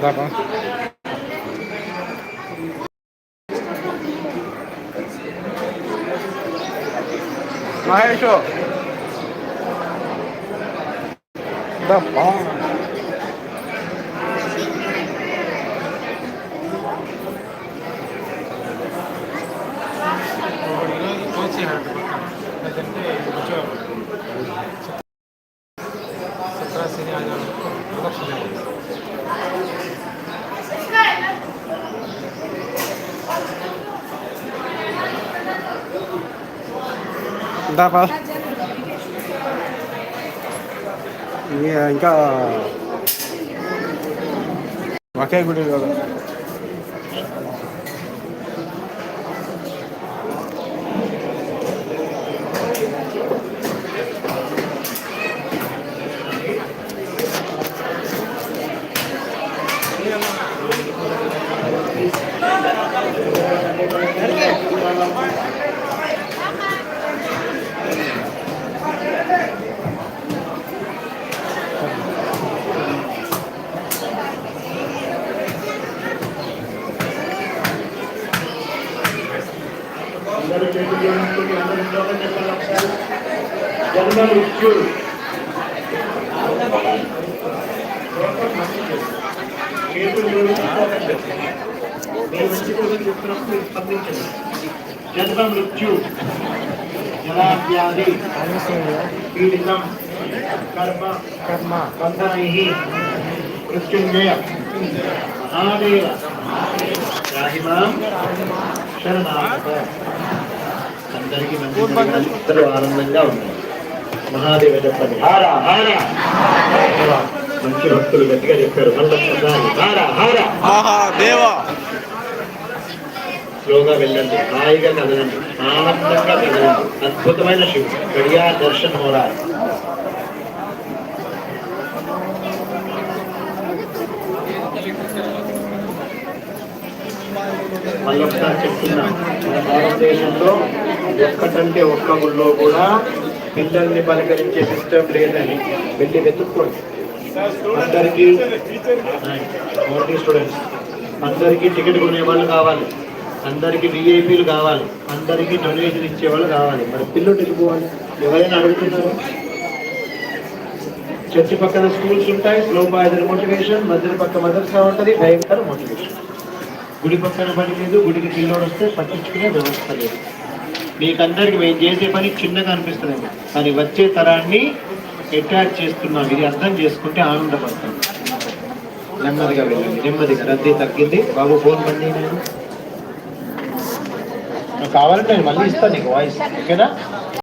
D'accord. Mahesh. The bomb. कौन सी heart मतलब దాపా ఇంకా. ఒకే గుడి కదా అందరూ చేతులు జోడించుకుని అందరూ శ్లోకం చెప్పండి ఒకసారి జన్మ మృత్యు చేతులు జోడించుకోకండి మీరు మంచి కోసం చెప్తున్నప్పుడు మీరు స్పందించండి జన్మ మృత్యు జలాభ్యాధి పీడితం కర్మ కర్మ బంధనై మృత్యుంజయ మహాదేవ రాహిమాం శరణాగత అందరికీ మంచి జరగాలి. ఇద్దరు ఆనందంగా ఉన్నారు మహాదేవ చెప్పండి హారా హారా మంచి భక్తులు గట్టిగా చెప్పారు మళ్ళీ హారా హారా దేవా స్లోగా వెళ్ళండి. హాయిగా కదలండి ఆనందంగా కదలండి అద్భుతమైన శివుడు. గడియా దర్శన్ హోరాలి మళ్ళొకసారి చెప్తున్నా. మన భారతదేశంలో ఒక్కటంటే ఒక్క ఊళ్ళో కూడా పిల్లల్ని పలకరించే సిస్టమ్ లేదని వెళ్ళి వెతుక్కోండి. అందరికీ స్టూడెంట్స్ అందరికీ టికెట్ కొనేవాళ్ళు కావాలి. అందరికీ విఐపీలు కావాలి. అందరికీ డొనేషన్ ఇచ్చేవాళ్ళు కావాలి. మరి పిల్లలు వెళ్ళిపోవాలి ఎవరైనా అడుగుతున్నారు? చర్చి పక్కన స్కూల్స్ ఉంటాయి. స్లో బాయ్దర్ మోటివేషన్ మధ్య పక్క మదర్సా ఉంటుంది. భయంకర మోటివేషన్. గుడి పక్కన పని లేదు. గుడికి పిల్లోడు వస్తే పట్టించుకునే వ్యవస్థ లేదు. మీకందరికి మేము చేసే పని చిన్నగా అనిపిస్తుంది కానీ వచ్చే తరాన్ని అటాచ్ చేస్తున్నాం. ఇది అర్థం చేసుకుంటే ఆనందపడతాం. నెమ్మదిగా వెళ్ళండి. నెమ్మదిగా రద్దీ తగ్గింది. బాబు ఫోన్ పండి నేను కావాలంటే నేను మళ్ళీ ఇస్తాను నీకు వాయిస్ ఓకేనా?